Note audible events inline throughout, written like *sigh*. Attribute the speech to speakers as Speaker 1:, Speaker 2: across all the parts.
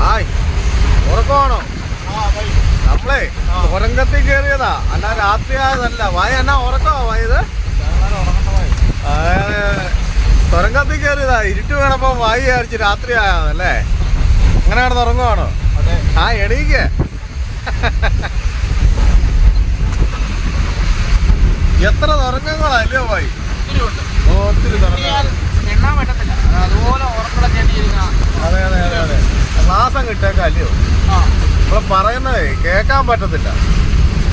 Speaker 1: Hi. ഉറക്കമാണോ? നമ്മളെ ഉറങ്ങത്തിൽ കയറിയതാ. അല്ല രാത്രി ആയതല്ല വായ എന്നാ ഉറക്കമാ വായത് തുരങ്കത്തിൽ കയറിയതാ. ഇരുട്ട് വേണപ്പോ വായി വിചാരിച്ച് രാത്രി ആയതല്ലേ അങ്ങനെ കിടന്ന് ഉറങ്ങുവാണോ? ആ എണീക്ക്. എത്ര തുറങ്കങ്ങളാ അല്ലയോ വായി? ഒത്തിരി തുറങ്ങ
Speaker 2: എണ്ണാൻ പറ്റത്തില്ല. അതുപോലെ ഉറക്കട ചെടിയിരിക്കണം
Speaker 1: അതെ അതെ അതെ അതെ. മാസം കിട്ടേക്കാം അല്ലയോ നമ്മൾ പറയുന്നതേ കേക്കാൻ പറ്റത്തില്ല.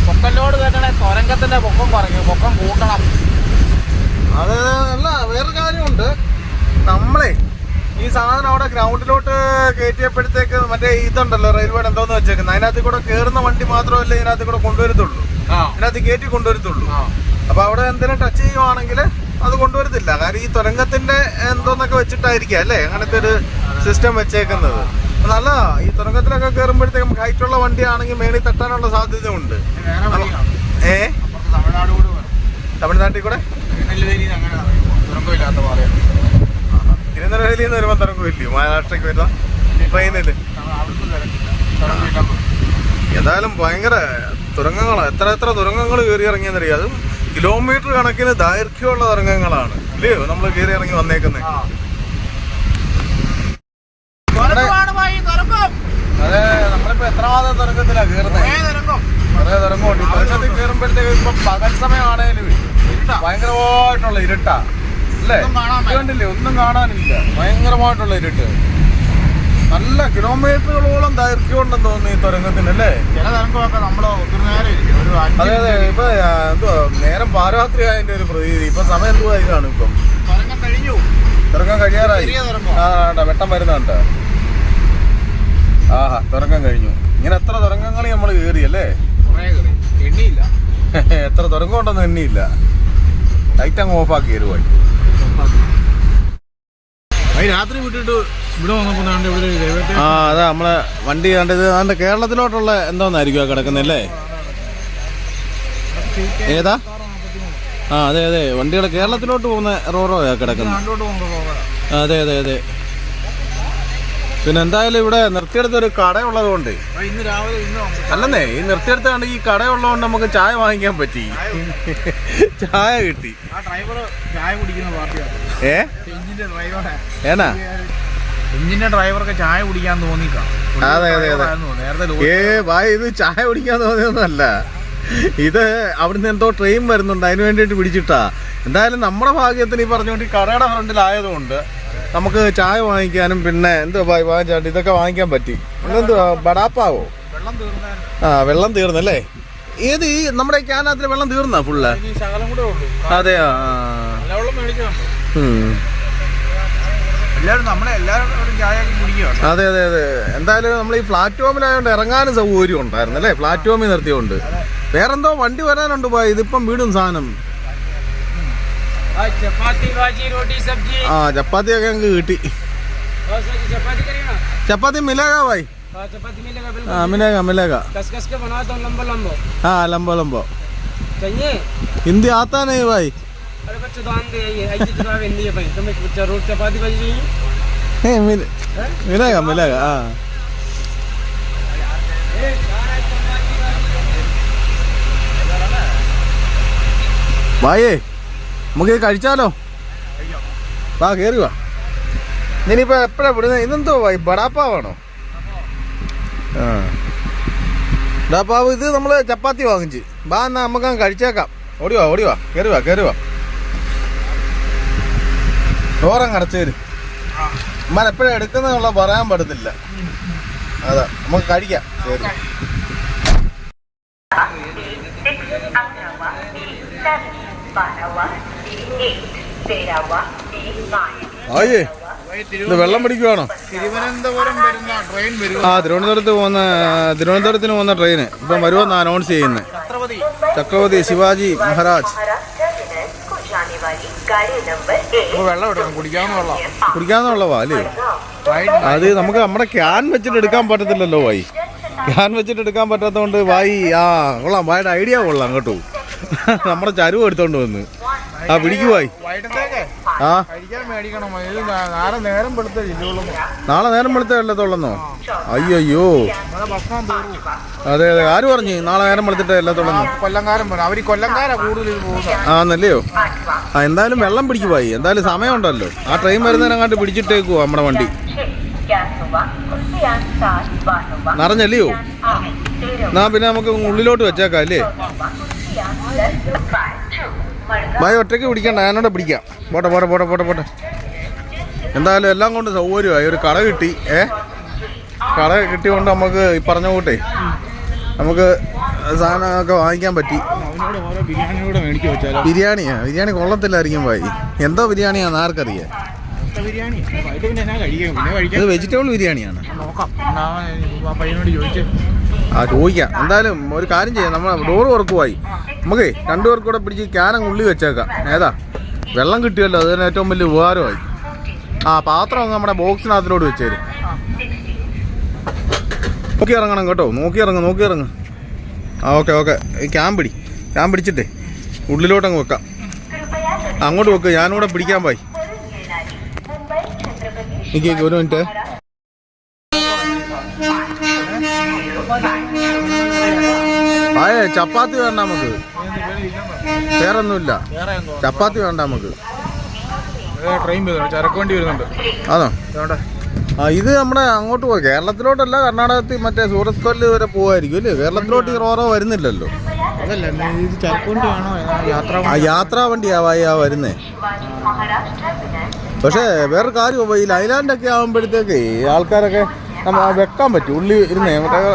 Speaker 2: പൊക്കല്ലോട് കേട്ടണേ തുരങ്കത്തിന്റെ പൊക്കം പറഞ്ഞു പൊക്കം കൂട്ടണം.
Speaker 1: അത് അല്ല വേറെ കാര്യമുണ്ട്. നമ്മളെ ഈ സാധനം അവിടെ ഗ്രൗണ്ടിലോട്ട് കയറ്റിയപ്പോഴത്തേക്ക് മറ്റേ ഇതുണ്ടല്ലോ റെയിൽവേയുടെ എന്തോന്ന് വെച്ചേക്കുന്നത്. അതിനകത്ത് കൂടെ കയറുന്ന വണ്ടി മാത്രമല്ല ഇതിനകത്ത് കൂടെ കൊണ്ടുവരത്തുള്ളൂ. ഇതിനകത്ത് കയറ്റി കൊണ്ടുവരത്തുള്ളൂ. അപ്പൊ അവിടെ എന്തെങ്കിലും ടച്ച് ചെയ്യുവാണെങ്കിൽ അത് കൊണ്ടുവരത്തില്ല കാരണം ഈ തുരങ്കത്തിന്റെ എന്തോന്നൊക്കെ വെച്ചിട്ടായിരിക്കും അല്ലേ? അങ്ങനത്തെ ഒരു സിസ്റ്റം വെച്ചേക്കുന്നത്. അപ്പൊ ഈ തുരങ്കത്തിലൊക്കെ കയറുമ്പോഴത്തേക്കും നമുക്ക് ഹൈറ്റ് ഉള്ള വണ്ടിയാണെങ്കിൽ മേളിൽ തട്ടാനുള്ള സാധ്യത ഉണ്ട്
Speaker 2: വേറെ വഴിയാണ്
Speaker 1: ഏ? തമിഴ്നാട്ടിൽ കൂടെ? തിരുനെൽവേലിയിൽ നിന്ന് വരുമ്പോൾ തിരക്കും ഇല്ലയോ മഹാരാഷ്ട്രയ്ക്ക് വരുന്ന ട്രെയിനിൽ ഏതായാലും ഭയങ്കര തുരങ്കങ്ങളാണ് എത്ര എത്ര തുരങ്കങ്ങൾ കയറി ഇറങ്ങിയെന്നറിയാം? അതും കിലോമീറ്റർ കണക്കിന് ദൈർഘ്യമുള്ള തരംഗങ്ങളാണ്. ഇല്ലയോ നമ്മൾ കയറി ഇറങ്ങി വന്നേക്കുന്നത് അതെ നമ്മളിപ്പോ കയറുന്നത് കുറേ കയറുമ്പോഴത്തേക്ക് ഇപ്പൊ പകൽ സമയമാണേലും ഭയങ്കരമായിട്ടുള്ള ഇരുട്ടാ. അല്ലേ? കണ്ടില്ലേ? ഒന്നും കാണാനില്ല. ഭയങ്കരമായിട്ടുള്ള ഇരുട്ട്. നല്ല കിലോമീറ്ററുകളോളം ദൈർഘ്യം ഉണ്ടെന്ന് തോന്നുന്നു ഈ തുരങ്കത്തിന് അല്ലേ?
Speaker 2: ചില തുറക്കമൊക്കെ നമ്മൾ ഒത്തിരി നേരം ഇരിക്കും. ഒരു അഞ്ച്
Speaker 1: അതെ അതെ. ഇപ്പൊ എന്തോ എന്തുവാ നേരം പാരാത്രി ആയതിന്റെ ഒരു പ്രതീതി. ഇപ്പൊ സമയം എന്തുവാ ഇതാണ് ഇപ്പം.
Speaker 2: കഴിഞ്ഞു.
Speaker 1: തുറക്കം കഴിയാറായി.
Speaker 2: ചെറിയ തുരങ്കം.
Speaker 1: ആ ആണ്ടാ, വെട്ടം വരുന്നുണ്ട്. ആഹാ തുറക്കം കഴിഞ്ഞു. ഇങ്ങനെ എത്ര തുരങ്കങ്ങൾ നമ്മൾ കയറി അല്ലേ?
Speaker 2: കുറേ കയറി. എണ്ണിയില്ല. *laughs*
Speaker 1: എത്ര തുരങ്കം ഉണ്ടെന്ന് എണ്ണിയില്ല. ലൈറ്റ് അങ്ങ് ഓഫാക്കി കയറുവായി
Speaker 2: രാത്രി വിട്ടിട്ട് ഇവിടെ വന്നപ്പോൾ
Speaker 1: ആ അതാ നമ്മളെ വണ്ടി കണ്ടത്. അതിന്റെ കേരളത്തിലോട്ടുള്ള എന്തോന്നായിരിക്കും ആ കിടക്കുന്നല്ലേ ഏതാ? ആ അതെ അതെ. വണ്ടികൾ കേരളത്തിലോട്ട് പോകുന്ന റോറോ കിടക്കുന്നത്. അതെ അതെ അതെ. പിന്നെ എന്തായാലും ഇവിടെ നിർത്തിയെടുത്ത ഒരു കടയുള്ളത് കൊണ്ട്
Speaker 2: ഇന്ന് രാവിലെ നിർത്തിയെടുത്താണ്
Speaker 1: അല്ലെന്നേ ഈ കട കണ്ട് ഈ കടയുള്ളതുകൊണ്ട് നമുക്ക് ചായ വാങ്ങിക്കാൻ പറ്റി. ചായ കിട്ടി. ഏ? ഏനാ?
Speaker 2: എഞ്ചിന്റെ ഡ്രൈവർക്ക് ചായ കുടിക്കാൻ. നേരത്തെ
Speaker 1: ഏ ഭായ് ഇത് ചായ കുടിക്കാൻ തോന്നിയൊന്നല്ല ഇത് അവിടുന്ന് എന്തോ ട്രെയിൻ വരുന്നുണ്ട്. അതിന് വേണ്ടിയിട്ട് പിടിച്ചിട്ടാ. എന്തായാലും നമ്മുടെ ഭാഗ്യത്തിന് ഈ പറഞ്ഞുകൊണ്ട് ഈ കടയുടെ ഫ്രണ്ടിലായതുകൊണ്ട് നമുക്ക് ചായ വാങ്ങിക്കാനും പിന്നെ എന്തോ വാങ്ങിച്ചാണ്ട് ഇതൊക്കെ വാങ്ങിക്കാൻ പറ്റി. ഇതെന്തുവാ ബടാപ്പാവോ? ആ വെള്ളം തീർന്നല്ലേ ഏത് ഈ നമ്മുടെ ഈ ക്യാനകത്തിൽ വെള്ളം തീർന്നാ ഫുള്ള്
Speaker 2: അതെ
Speaker 1: അതെ അതെ അതെ. എന്തായാലും നമ്മൾ ഈ പ്ലാറ്റ്ഫോമിലായതുകൊണ്ട് ഇറങ്ങാനും സൗകര്യം ഉണ്ടായിരുന്നു അല്ലേ? പ്ലാറ്റ്ഫോമിൽ നിർത്തിയോണ്ട്. വേറെന്തോ വണ്ടി വരാനുണ്ട് പോയി. ഇതിപ്പം വീടും സാധനം.
Speaker 2: ചപ്പാത്തി ഭാജി റോട്ടി സബ്ജി
Speaker 1: ആ ചപ്പാത്തിയൊക്കെ ഞങ്ങൾക്ക് കിട്ടി
Speaker 2: ചപ്പാത്തി കറിയണോ
Speaker 1: ചപ്പാത്തി മിലേക ഭായി
Speaker 2: हाँ चपाती मिलेगा बिल्कुल
Speaker 1: ആ മിലേക മിലേക
Speaker 2: कस कस के बनाता हूँ लंबा लंबा
Speaker 1: ആ ലംബോ ലംബോ
Speaker 2: चाहिए
Speaker 1: ഹിന്ദി ആത്താ നഹീ ഭായി
Speaker 2: अरे बच्चे तो आंदे आइए ऐसे जगह पे नहीं है भाई तुम्हें बच्चा रोट चपाती भाजी चाहिए
Speaker 1: ഏ, മില- മിലേക മിലേക ആ ഭായേ നമുക്ക് ഇത് കഴിച്ചാലോ വാ കയറി വാ. ഇനിയിപ്പോ എപ്പോഴാ വിടുന്നത് ഇതെന്തോ ബടാപ്പാവാണോ ആ. ബടാപ്പാവ് ഇത് നമ്മൾ ചപ്പാത്തി വാങ്ങിച്ച് വാ എന്നാ നമുക്ക് അങ്ങ് കഴിച്ചേക്കാം. ഓടിവാ ഓടിവാ ഓടി വാ. കയറി വാ കയറി വാ. ചോറങ്ങ് അടച്ചു തരും. അമ്മ എപ്പോഴാ എടുക്കുന്ന പറയാൻ പറ്റത്തില്ല. അതാ നമുക്ക് കഴിക്കാം. ശരി. ആയി വെള്ളം പിടിക്കുവാണോ?
Speaker 2: വരുന്ന ട്രെയിൻ
Speaker 1: ആ തിരുവനന്തപുരത്ത് പോകുന്ന തിരുവനന്തപുരത്തിന് പോകുന്ന ട്രെയിന്. ഇപ്പം വരുമെന്ന് അനൗൺസ് ചെയ്യുന്നത് ചക്രവർത്തി ശിവാജി മഹാരാജ്.
Speaker 2: വെള്ളം വെള്ളം
Speaker 1: വെള്ളവാ അല്ലേ? അത് നമുക്ക് നമ്മുടെ ക്യാൻ വെച്ചിട്ട് എടുക്കാൻ പറ്റത്തില്ലല്ലോ വായി. ക്യാൻ വെച്ചിട്ട് എടുക്കാൻ പറ്റാത്തതുകൊണ്ട് വായി ആ കൊള്ളാം. വായുടെ ഐഡിയ കൊള്ളാം കേട്ടോ. നമ്മുടെ ചരുവ് എടുത്തോണ്ട് വന്ന്. ആ പിടിക്കുവായി ആ.
Speaker 2: നാളെ നേരം വെളുത്തേ ജില്ലുകളും
Speaker 1: നാളെ നേരം വെളുത്ത വെള്ളത്തോളന്നോ അയ്യോ അതെ അതെ. ആര് പറഞ്ഞു നാളെ നേരം വെളുത്തിട്ട് എല്ലാം തുടങ്ങും
Speaker 3: കൊല്ലംകാരൻ അവർ കൊല്ലംകാരാ കൂടുതൽ
Speaker 1: ആന്നല്ലയോ? ആ എന്തായാലും വെള്ളം പിടിക്കുവായി എന്തായാലും സമയമുണ്ടല്ലോ. ആ ട്രെയിൻ വരുന്നതിനെങ്ങാണ്ട് പിടിച്ചിട്ടേക്കുവോ നമ്മുടെ വണ്ടി? നിറഞ്ഞല്ലയോ? എന്നാ പിന്നെ നമുക്ക് ഉള്ളിലോട്ട് വെച്ചേക്കാം അല്ലേ? ഭയ ഒറ്റയ്ക്ക് പിടിക്കണ്ട. ഞാനോടെ പിടിക്കാം. പോട്ടെ പോട്ടെ പോട്ടെ പോട്ടെ പോട്ടെ. എന്തായാലും എല്ലാം കൊണ്ട് സൗകര്യമായി. ഒരു കട കിട്ടി ഏ? കട കിട്ടിയോണ്ട് നമുക്ക് ഈ പറഞ്ഞ കൂട്ടേ നമുക്ക് സാധനമൊക്കെ വാങ്ങിക്കാൻ പറ്റി. ബിരിയാണിയാ? ബിരിയാണി കൊള്ളത്തില്ലായിരിക്കും ഭായി. എന്തോ ബിരിയാണിയാന്ന് ആർക്കറിയാം? ഇത് വെജിറ്റബിൾ ബിരിയാണിയാണ്.
Speaker 3: നോക്കാം. പയ്യനോട് ചോദിച്ച്.
Speaker 1: ആ ചോദിക്കാം. എന്തായാലും ഒരു കാര്യം ചെയ്യാം. നമ്മൾ ഡോറ് ഉറക്കുമായി നമുക്കേ രണ്ടുപേർക്കും കൂടെ പിടിച്ച് ക്യാനങ്ങ് ഉള്ളി വെച്ചേക്കാം. ഏതാ? വെള്ളം കിട്ടിയല്ലോ. അത് തന്നെ ഏറ്റവും വലിയ ഉപകാരമായി. ആ പാത്രം അങ്ങ് നമ്മുടെ ബോക്സിനകത്തിലോട്ട് വെച്ചേരും. നോക്കി ഇറങ്ങണം കേട്ടോ. നോക്കി ഇറങ്ങ് നോക്കി ഇറങ്ങ്. ആ ഓക്കെ ഓക്കെ. ക്യാൻ പിടി. ക്യാൻ പിടിച്ചിട്ടേ ഉള്ളിലോട്ടങ്ങ് വെക്കാം. അങ്ങോട്ട് വെക്ക്. ഞാനിവിടെ പിടിക്കാൻ പോയി. എനിക്ക് ഒരു മിനിറ്റ്. ആയേ ചപ്പാത്തി വേണ്ട നമുക്ക്. വേറൊന്നുമില്ല.
Speaker 3: വേറെ
Speaker 1: ചപ്പാത്തി വേണ്ട നമുക്ക്.
Speaker 3: ട്രെയിൻ വരുന്നുണ്ട് ചരക്ക് വണ്ടി വരുന്നുണ്ട്.
Speaker 1: ആണോ?
Speaker 3: അതുകൊണ്ട്
Speaker 1: ആ ഇത് നമ്മുടെ അങ്ങോട്ട് പോയി. കേരളത്തിലോട്ടല്ല കർണാടകത്തിൽ മറ്റേ സൂറത്ത് കൊല്ലി വരെ പോവായിരിക്കും അല്ലേ കേരളത്തിലോട്ട് ഈ റോറോ വരുന്നില്ലല്ലോ. ആ യാത്രാ വണ്ടിയാവായി ആ വരുന്നേ. പക്ഷേ വേറൊരു കാര്യം ഈ ലൈലാൻഡൊക്കെ ആകുമ്പോഴത്തേക്ക് ആൾക്കാരൊക്കെ വെക്കാൻ പറ്റും. ഉള്ളി ഇരുന്നേ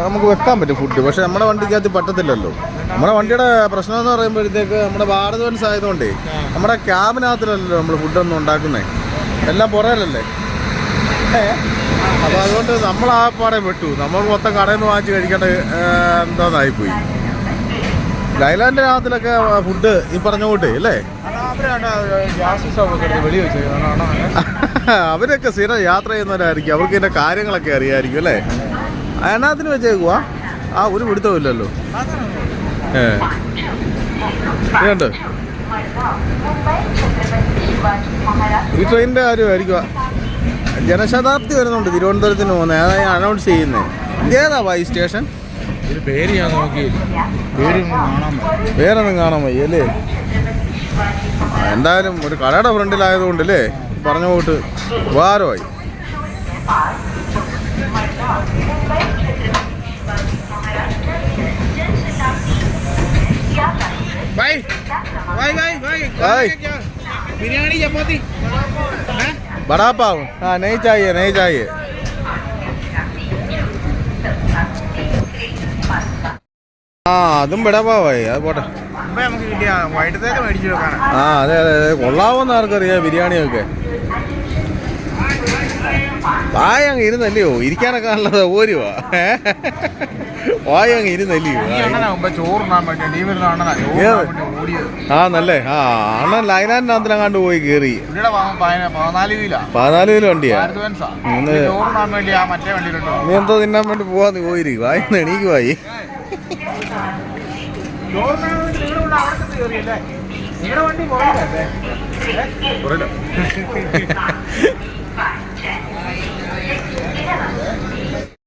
Speaker 1: നമുക്ക് വെക്കാൻ പറ്റും ഫുഡ് പക്ഷെ നമ്മുടെ വണ്ടിക്കകത്ത് പറ്റത്തില്ലല്ലോ. നമ്മുടെ വണ്ടിയുടെ പ്രശ്നം എന്ന് പറയുമ്പോഴത്തേക്ക് നമ്മുടെ ഭാരതവൻസ് ആയതുകൊണ്ടേ നമ്മുടെ ക്യാബിനകത്തിലല്ലോ നമ്മൾ ഫുഡൊന്നും ഉണ്ടാക്കുന്നേ. എല്ലാം പുറയിലല്ലേ? അപ്പോൾ അതുകൊണ്ട് നമ്മൾ ആ പാടെ പെട്ടു നമ്മൾ മൊത്തം കടയിൽ നിന്ന് വാങ്ങിച്ച് കഴിക്കേണ്ട എന്താന്നായിപ്പോയി. ലൈലാൻഡിനകത്തിലൊക്കെ ഫുഡ് ഈ പറഞ്ഞ കൂട്ടേ അല്ലേ?
Speaker 3: ഗ്യാസ് വെളി *laughs* *laughs*
Speaker 1: അവരൊക്കെ സ്ഥിരം യാത്ര ചെയ്യുന്നവരായിരിക്കും. അവർക്ക് ഇതിന്റെ കാര്യങ്ങളൊക്കെ അറിയായിരിക്കും അല്ലേ? അതിനകത്തിന് വെച്ചേക്കുവാ? ആ ഒരു പിടുത്തമില്ലല്ലോ ഏ. ഇതുണ്ട്. ഈ ട്രെയിനിന്റെ കാര്യമായിരിക്കും ജനശതാബ്ദി വരുന്നുണ്ട് തിരുവനന്തപുരത്തിന് പോകുന്നത് ഞാൻ അനൗൺസ് ചെയ്യുന്നത് ഇതേതാ ഈ സ്റ്റേഷൻ
Speaker 3: പേര് ഞാൻ നോക്കി പേരൊന്നും കാണാൻ
Speaker 1: വയ്യല്ലേ വയ്യ അല്ലേ? എന്തായാലും ഒരു കടയുടെ ഫ്രണ്ടിലായതുകൊണ്ട് അല്ലേ പറഞ്ഞ പോട്ട് ഉപകാരമായി.
Speaker 3: ബിരിയാണി ചപ്പാത്തി.
Speaker 1: ആ നെയ് ചായ നെയ് ചായ ആ അതും ബടാപ്പാവായി. അത് പോട്ടെ. ആ അതെ അതെ അതെ. കൊള്ളാവുന്ന ആർക്കറിയാം ബിരിയാണിയൊക്കെ വായ അങ്ങ് ഇരുന്നല്ലയോ ഇരിക്കാനൊക്കെ നല്ല സൗകര്യമാ വായ അങ്ങ് ഇരുന്നല്ലയോ
Speaker 3: ഈ അണ്ണനാ മുമ്പേ ചോറുണ്ണാൻ വേണ്ടി ഇരുന്നല്ലയോ? ഇരിക്കാനൊക്കെ നല്ലത് ഓരുവാ വായങ്ങ് ഇരുന്നല്ലയോ?
Speaker 1: ആ നല്ലേ? ആ അണ്ണൻ ലൈനാൻഡിനകത്തിനെങ്ങാണ്ട് പോയി കയറി
Speaker 3: പതിന- പതിനാല്
Speaker 1: കിലോ. വണ്ടിയാ? നീ എന്തോ തിന്നാൻ വേണ്ടി പോവാന്ന് പോയിരിക്കും വായിന്ന്
Speaker 3: ചെന്ന് കയറിയല്ലേ നിങ്ങളുടെ വണ്ടി പോയില്ലേ *laughs*